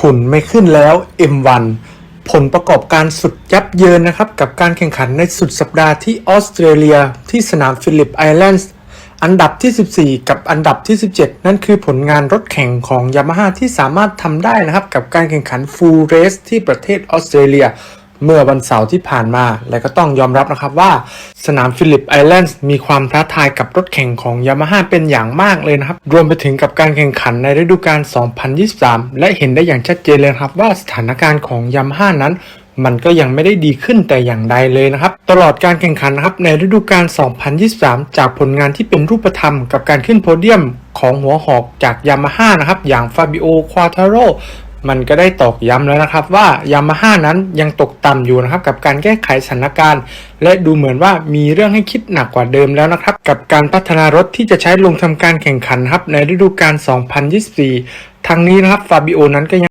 ขุนไม่ขึ้นแล้ว M1 ผลประกอบการสุดยับเยินนะครับกับการแข่งขันในสุดสัปดาห์ที่ออสเตรเลียที่สนามฟิลิปไอแลนด์อันดับที่ 14 กับอันดับที่ 17 นั่นคือผลงานรถแข่งของยามาฮ่าที่สามารถทำได้นะครับ กับการแข่งขันฟูลเรสที่ประเทศออสเตรเลีย เมื่อวันเสาร์ที่ผ่านมา และก็ต้องยอมรับนะครับว่าสนามฟิลิปไอแลนด์มีความท้าทายกับรถแข่งของยามาฮ่าเป็นอย่างมากเลยนะครับ รวมไปถึงกับการแข่งขันในฤดูกาล 2023 และเห็นได้อย่างชัดเจนเลยนะครับว่าสถานการณ์ของยามาฮ่านั้นมันก็ยังไม่ได้ดีขึ้นแต่อย่างใดเลยนะครับ ตลอดการแข่งขันนะครับในฤดูกาล 2023 จากผลงานที่เป็นรูปธรรมกับการขึ้นโพเดียมของหัวหอกจากยามาฮ่านะครับ อย่างฟาบิโอ ควาทาโร มันก็ได้ตอกย้ำแล้วนะครับว่ายามาฮ่านั้นยังตกต่ำอยู่นะครับกับการแก้ไขสถานการณ์ และดูเหมือนว่ามีเรื่องให้คิดหนักกว่าเดิมแล้วนะครับ กับการพัฒนารถที่จะใช้ลงทำการแข่งขันครับในฤดูกาล 2024 ทั้งนี้นะครับฟาบิโอนั้นก็ยัง